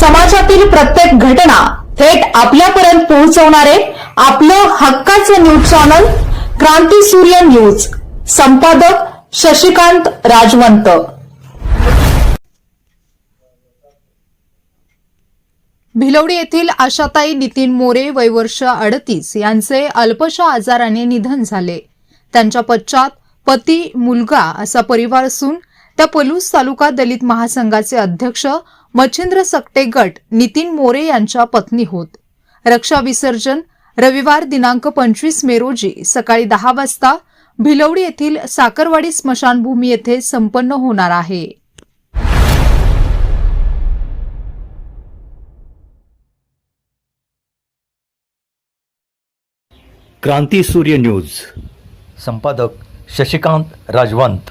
समाजातील प्रत्येक घटना थेट आपल्यापर्यंत पोहोचवणारे आपलं हक्काचं न्यूज चॅनल क्रांती सूर्य न्यूज. संपादक शशिकांत राजवंत. भिलवडी येथील आशाताई नितीन मोरे वयवर्ष अडतीस यांचे अल्पशा आजाराने निधन झाले. त्यांच्या पश्चात पती मुलगा असा परिवार असून त्या पलूस तालुका दलित महासंघाचे अध्यक्ष मच्छिंद्र सकटे गट नितीन मोरे यांच्या पत्नी होत. रक्षा विसर्जन रविवार दिनांक पंचवीस मे रोजी सकाळी दहा वाजता भिलवडी येथील साकरवाडी स्मशानभूमी येथे संपन्न होणार आहे. क्रांती सूर्य न्यूज. संपादक शशिकांत राजवंत.